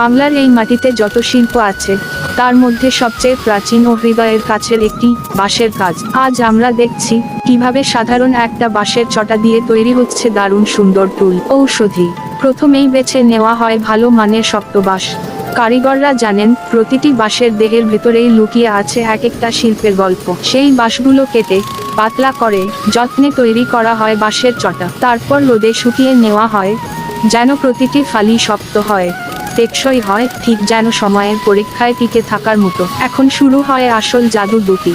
বাংলার এই মাটিতে যত শিল্প আছে, তার মধ্যে সবচেয়ে প্রাচীন ও হৃদয়ের কাছের একটি বাঁশের কাজ। আজ আমরা দেখছি কীভাবে সাধারণ একটা বাঁশের চটা দিয়ে তৈরি হচ্ছে দারুণ সুন্দর টুল। ঔষধি। প্রথমেই বেছে নেওয়া হয় ভালো মানের শক্ত বাঁশ। কারিগররা জানেন, প্রতিটি বাঁশের দেহের ভেতরেই লুকিয়ে আছে এক একটা শিল্পের গল্প। সেই বাঁশগুলো কেটে পাতলা করে যত্নে তৈরি করা হয় বাঁশের চটা। তারপর রোদে শুকিয়ে নেওয়া হয়, যেন প্রতিটি ফালি শক্ত হয়। টেকসই হয়, ঠিক যেন সময়ের পরীক্ষায় টিকে থাকার মতো। এখন শুরু হয় আসল জাদু দুটি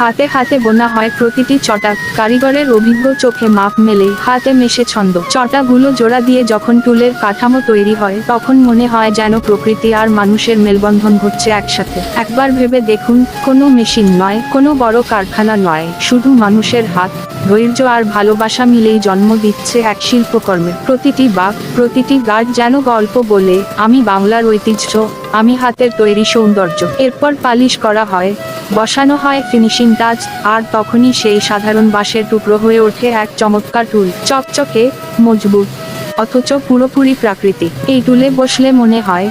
হাতে হাতে বোনা হয় প্রতিটি চটা। কারিগরের অভিজ্ঞ চোখে মাপ মেলে, হাতে মেশে ছন্দ। চটাগুলো জোড়া দিয়ে যখন টুলের কাঠামো তৈরি হয়, তখন মনে হয় যেন প্রকৃতি আর মানুষের মেলবন্ধন ঘটছে একসাথে। একবার ভেবে দেখুন, কোনো মেশিন নয়, কোনো বড় কারখানা নয়। শুধু মানুষের হাত, ধৈর্য আর ভালোবাসা মিলেই জন্ম দিচ্ছে এক শিল্পকর্মে। প্রতিটি বাঘ প্রতিটি গাছ যেন গল্প বলে, আমি বাংলার ঐতিহ্য, আমি হাতের তৈরি সৌন্দর্য। এরপর পালিশ করা হয় বসানো হয় ফিনিশিং টাচ, আর তখনই সেই সাধারণ বাঁশের টুকরো হয়ে ওঠে এক চমৎকার টুল, চকচকে, মজবুত, অথচ পুরোপুরি প্রাকৃতিক। এই টুলে বসলে মনে হয়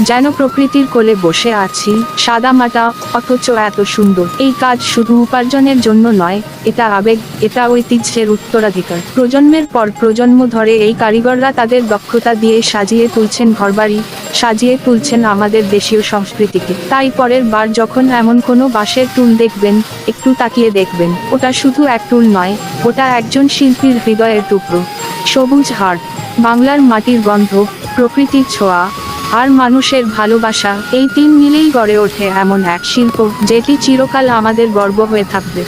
যেন প্রকৃতির কোলে বসে আছি, সাদা মাটা, অথচ এত সুন্দর। এই কাজ শুধু উপার্জনের জন্য নয়, এটা আবেগ, এটা ঐতিহ্যের উত্তরাধিকার। প্রজন্মের পর প্রজন্ম ধরে এই কারিগররা তাদের দক্ষতা দিয়ে সাজিয়ে তুলছেন ঘরবাড়ি, সাজিয়ে তুলছেন আমাদের দেশীয় সংস্কৃতিকে। তাই পরের বার যখন এমন কোনো বাঁশের টুল দেখবেন, একটু তাকিয়ে দেখবেন, ওটা শুধু এক টুল নয়, ওটা একজন শিল্পীর হৃদয়ের টুকরো। সবুজ হাট বাংলার মাটির গন্ধ, প্রকৃতির ছোঁয়া আর মানুষের ভালোবাসা, এই তিন মিলেই গড়ে ওঠে এমন এক শিল্প, যেটি চিরকাল আমাদের গর্ব হয়ে থাকবে।